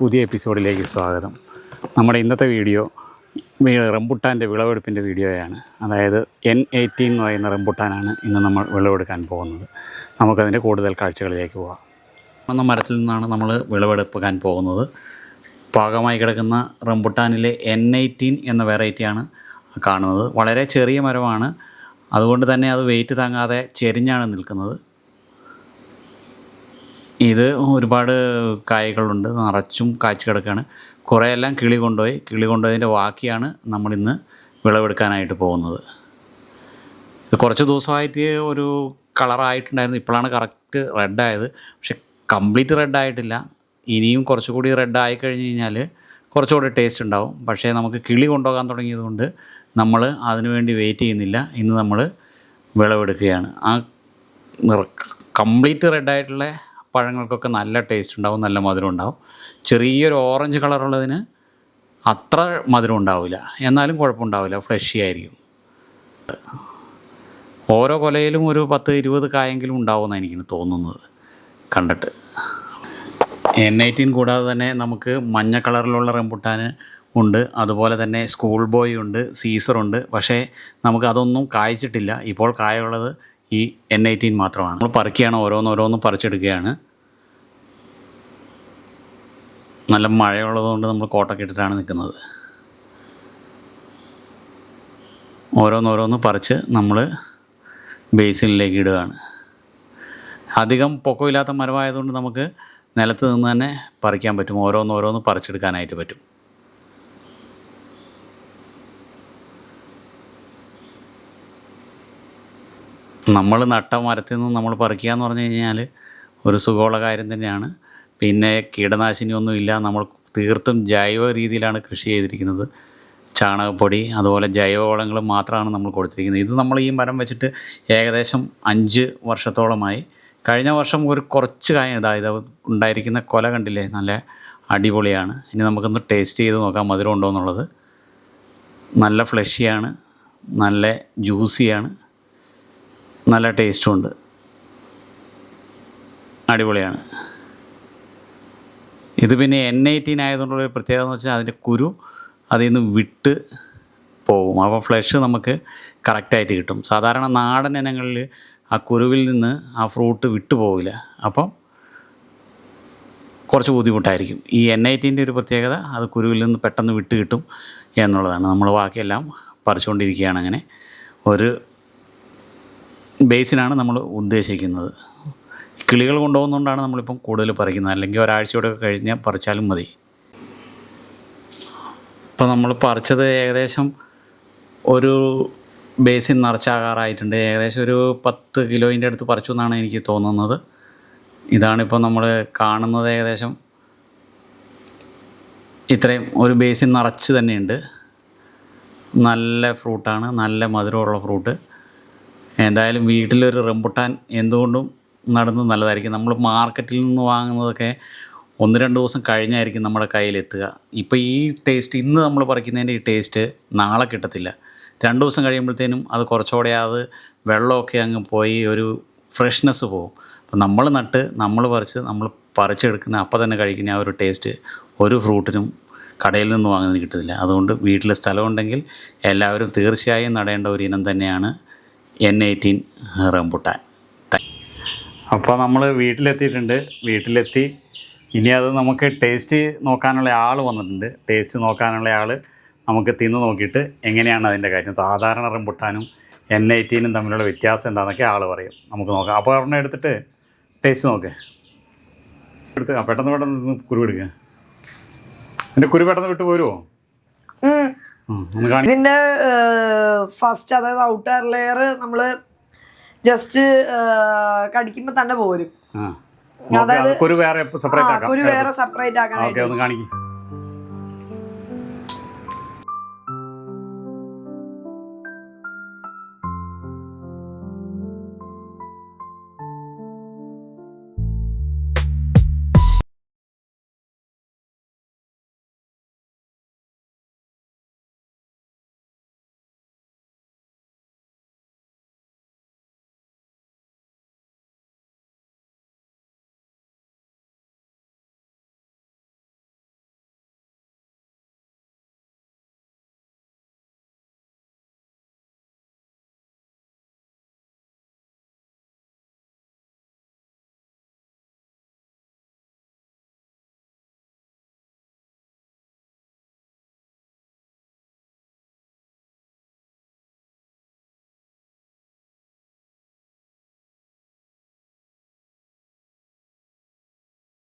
പുതിയ എപ്പിസോഡിലേക്ക് സ്വാഗതം. നമ്മുടെ ഇന്നത്തെ വീഡിയോ റംബുട്ടാന്റെ വിളവെടുപ്പിന്റെ വീഡിയോയാണ്. അതായത് എൻ എയ്റ്റീൻ എന്ന് പറയുന്ന റംബുട്ടാനാണ് ഇന്ന് നമ്മൾ വിളവെടുക്കാൻ പോകുന്നത്. നമുക്കതിന്റെ കൂടുതൽ കാഴ്ചകളിലേക്ക് പോകാം എന്ന മരത്തിൽ നിന്നാണ് നമ്മൾ വിളവെടുക്കാൻ പോകുന്നത്. പാകമായി കിടക്കുന്ന റംബുട്ടാനിലെ എൻ എയ്റ്റീൻ എന്ന വെറൈറ്റിയാണ് കാണുന്നത്. വളരെ ചെറിയ മരമാണ്. അതുകൊണ്ട് തന്നെ അത് വെയിറ്റ് താങ്ങാതെ ചെരിഞ്ഞാണ് നിൽക്കുന്നത്. ഇത് ഒരുപാട് കായ്കളുണ്ട് നിറച്ചും കായ്ച്ചു കിടക്കുകയാണ്. കുറേയെല്ലാം കിളി കൊണ്ടുപോയി. കിളി കൊണ്ടുപോയതിന്റെ ബാക്കിയാണ് നമ്മളിന്ന് വിളവെടുക്കാനായിട്ട് പോകുന്നത്. ഇത് കുറച്ച് ദിവസമായിട്ട് ഒരു കളറായിട്ടുണ്ടായിരുന്നു. ഇപ്പോഴാണ് കറക്റ്റ് റെഡായത്. പക്ഷെ കംപ്ലീറ്റ് റെഡായിട്ടില്ല. ഇനിയും കുറച്ചുകൂടി റെഡ് ആയി കഴിഞ്ഞ് കഴിഞ്ഞാൽ കുറച്ചുകൂടി ടേസ്റ്റ് ഉണ്ടാവും. പക്ഷേ നമുക്ക് കിളി കൊണ്ടുപോകാൻ തുടങ്ങിയതുകൊണ്ട് നമ്മൾ അതിനുവേണ്ടി വെയിറ്റ് ചെയ്യുന്നില്ല. ഇന്ന് നമ്മൾ വിളവെടുക്കുകയാണ്. ആ കംപ്ലീറ്റ് റെഡായിട്ടുള്ള പഴങ്ങൾക്കൊക്കെ നല്ല ടേസ്റ്റ് ഉണ്ടാവും നല്ല മധുരം ഉണ്ടാവും. ചെറിയൊരു ഓറഞ്ച് കളറുള്ളതിന് അത്ര മധുരം ഉണ്ടാവില്ല. എന്നാലും കുഴപ്പമുണ്ടാവില്ല ഫ്രഷി ആയിരിക്കും. ഓരോ കൊലയിലും ഒരു പത്ത് ഇരുപത് കായെങ്കിലും ഉണ്ടാവുമെന്നാണ് എനിക്ക് തോന്നുന്നത് കണ്ടിട്ട്. എൻ എയ്റ്റീൻ കൂടാതെ തന്നെ നമുക്ക് മഞ്ഞ കളറിലുള്ള റംബുട്ടാൻ ഉണ്ട് അതുപോലെ തന്നെ സ്കൂൾ ബോയ് ഉണ്ട്. സീസറുണ്ട് പക്ഷേ നമുക്ക് അതൊന്നും കായ്ച്ചിട്ടില്ല. ഇപ്പോൾ കായുള്ളത് ഈ എൻ എയ്റ്റീൻ മാത്രമാണ്. നമ്മൾ പറിക്കുകയാണ് ഓരോന്നോരോന്ന് പറിച്ചെടുക്കുകയാണ്. നല്ല മഴയുള്ളതുകൊണ്ട് നമ്മൾ കോട്ടൊക്കെ ഇട്ടിട്ടാണ് നിൽക്കുന്നത്. ഓരോന്നോരോന്ന് പറിച്ച് നമ്മൾ ബേസിനിലേക്ക് ഇടുകയാണ്. അധികം പൊക്കമില്ലാത്ത മരമായതുകൊണ്ട് നമുക്ക് നിലത്ത് നിന്ന് തന്നെ പറിക്കാൻ പറ്റും. ഓരോന്നോരോന്ന് പറിച്ചെടുക്കാനായിട്ട് പറ്റും. നമ്മൾ നട്ട മരത്തിൽ നിന്ന് നമ്മൾ പറിക്കുക എന്ന് പറഞ്ഞു കഴിഞ്ഞാൽ ഒരു സുഖമുള്ള കാര്യം തന്നെയാണ്. പിന്നെ കീടനാശിനി ഒന്നുമില്ല നമ്മൾ തീർത്തും ജൈവ രീതിയിലാണ് കൃഷി ചെയ്തിരിക്കുന്നത്. ചാണകപ്പൊടി അതുപോലെ ജൈവവളങ്ങൾ മാത്രമാണ് നമ്മൾ കൊടുത്തിരിക്കുന്നത്. ഇത് നമ്മൾ ഈ മരം വെച്ചിട്ട് ഏകദേശം അഞ്ച് വർഷത്തോളമായി. കഴിഞ്ഞ വർഷം ഒരു കുറച്ച് കാര്യം ഇതാ ഉണ്ടായിരിക്കുന്ന കൊല കണ്ടില്ലേ? നല്ല അടിപൊളിയാണ്. ഇനി നമുക്കൊന്ന് ടേസ്റ്റ് ചെയ്ത് നോക്കാം മധുരം ഉണ്ടോ എന്നുള്ളത്. നല്ല ഫ്ലഷിയാണ്. നല്ല ജ്യൂസിയാണ്. നല്ല ടേസ്റ്റും ഉണ്ട് അടിപൊളിയാണ്. ഇത് പിന്നെ എൻ എയ്റ്റീൻ ആയതുകൊണ്ടുള്ള ഒരു പ്രത്യേകത എന്ന് വെച്ചാൽ അതിന്റെ കുരു അതിൽ നിന്ന് വിട്ട് പോകും. അപ്പോൾ ഫ്ലഷ് നമുക്ക് കറക്റ്റായിട്ട് കിട്ടും. സാധാരണ നാടൻ ഇനങ്ങളിൽ ആ കുരുവിൽ നിന്ന് ആ ഫ്രൂട്ട് വിട്ടു പോവില്ല അപ്പം കുറച്ച് ബുദ്ധിമുട്ടായിരിക്കും. ഈ എൻ ഐറ്റീന്റെ ഒരു പ്രത്യേകത അത് കുരുവിൽ നിന്ന് പെട്ടെന്ന് വിട്ട് കിട്ടും എന്നുള്ളതാണ്. നമ്മൾ ബാക്കിയെല്ലാം പറിച്ചുകൊണ്ടിരിക്കുകയാണ് അങ്ങനെ. ഒരു ബേസിനാണ് നമ്മൾ ഉദ്ദേശിക്കുന്നത്. കിളികൾ കൊണ്ടുപോകുന്നതുകൊണ്ടാണ് നമ്മളിപ്പം കൂടുതൽ പറിക്കുന്നത്. അല്ലെങ്കിൽ ഒരാഴ്ചയോടെ കഴിഞ്ഞാൽ പറിച്ചാലും മതി. ഇപ്പോൾ നമ്മൾ പറിച്ചത് ഏകദേശം ഒരു ബേസിൻ നിറച്ചാകാറായിട്ടുണ്ട്. ഏകദേശം ഒരു പത്ത് കിലോയിന്റെ അടുത്ത് പറിച്ചു എന്നാണ് എനിക്ക് തോന്നുന്നത്. ഇതാണിപ്പോൾ നമ്മൾ കാണുന്നത് ഏകദേശം ഇത്രയും ഒരു ബേസിൻ നിറച്ച് തന്നെയുണ്ട്. നല്ല ഫ്രൂട്ടാണ്. നല്ല മധുരമുള്ള ഫ്രൂട്ട്. എന്തായാലും വീട്ടിലൊരു റംബുട്ടാൻ എന്തുകൊണ്ടും നടന്നത് നല്ലതായിരിക്കും. നമ്മൾ മാർക്കറ്റിൽ നിന്ന് വാങ്ങുന്നതൊക്കെ ഒന്ന് രണ്ട് ദിവസം കഴിഞ്ഞായിരിക്കും നമ്മുടെ കയ്യിലെത്തുക. ഇപ്പോൾ ഈ ടേസ്റ്റ് ഇന്ന് നമ്മൾ പറിക്കുന്നതിന്റെ ഈ ടേസ്റ്റ് നാളെ കിട്ടത്തില്ല. രണ്ട് ദിവസം കഴിയുമ്പോഴത്തേനും അത് കുറച്ചുകൂടെ അത് വെള്ളമൊക്കെ അങ്ങ് പോയി ഒരു ഫ്രഷ്നെസ് പോകും. അപ്പോൾ നമ്മൾ നട്ട് നമ്മൾ പറിച്ച് നമ്മൾ പറിച്ചെടുക്കുന്ന അപ്പം തന്നെ കഴിക്കുന്ന ആ ഒരു ടേസ്റ്റ് ഒരു ഫ്രൂട്ടിനും കടയിൽ നിന്ന് വാങ്ങുന്നതിന് കിട്ടത്തില്ല. അതുകൊണ്ട് വീട്ടിൽ സ്ഥലമുണ്ടെങ്കിൽ എല്ലാവരും തീർച്ചയായും നടേണ്ട ഒരു ഇനം തന്നെയാണ് എൻ എയ്റ്റീൻ റംബുട്ടാൻ. അപ്പോൾ നമ്മൾ വീട്ടിലെത്തിയിട്ടുണ്ട്. വീട്ടിലെത്തി. ഇനി അത് നമുക്ക് ടേസ്റ്റ് നോക്കാനുള്ള ആൾ വന്നിട്ടുണ്ട്. ടേസ്റ്റ് നോക്കാനുള്ള ആൾ നമുക്ക് തിന്ന് നോക്കിയിട്ട് എങ്ങനെയാണ് അതിന്റെ കാര്യം. സാധാരണ റംബുട്ടാനും എൻ എയ്റ്റീനും തമ്മിലുള്ള വ്യത്യാസം എന്താണെന്നൊക്കെ ആൾ പറയും. നമുക്ക് നോക്കാം. അപ്പോൾ ഒരെണ്ണം എടുത്തിട്ട് ടേസ്റ്റ് നോക്ക്. എടുത്ത് പെട്ടെന്ന് പെട്ടെന്ന് കുരു എടുക്കുക എന്റെ കുരു പെട്ടെന്ന് വിട്ടു പോരുമോ ഇതിന്റെ ഫസ്റ്റ് അതായത് ഔട്ടർ ലെയർ നമ്മൾ ജസ്റ്റ് കടിക്കുമ്പോ തന്നെ പോരും. അതായത് ഒരു കുരു വേറെ സെപ്പറേറ്റ് ആക്കാം. കുരു വേറെ സെപ്പറേറ്റ് ആക്കാൻ കാണിക്ക്.